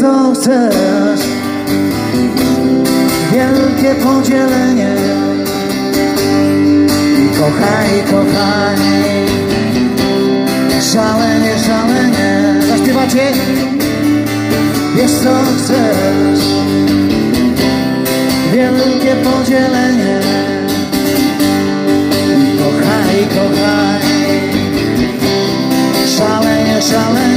co chcesz Wielkie podzielenie. I kochaj, kochaj. Szalenie, szalenie. Zaśpiewacie? Wiesz co chcesz. Wielkie podzielenie. I kochaj, kochaj. Szalenie, szalenie.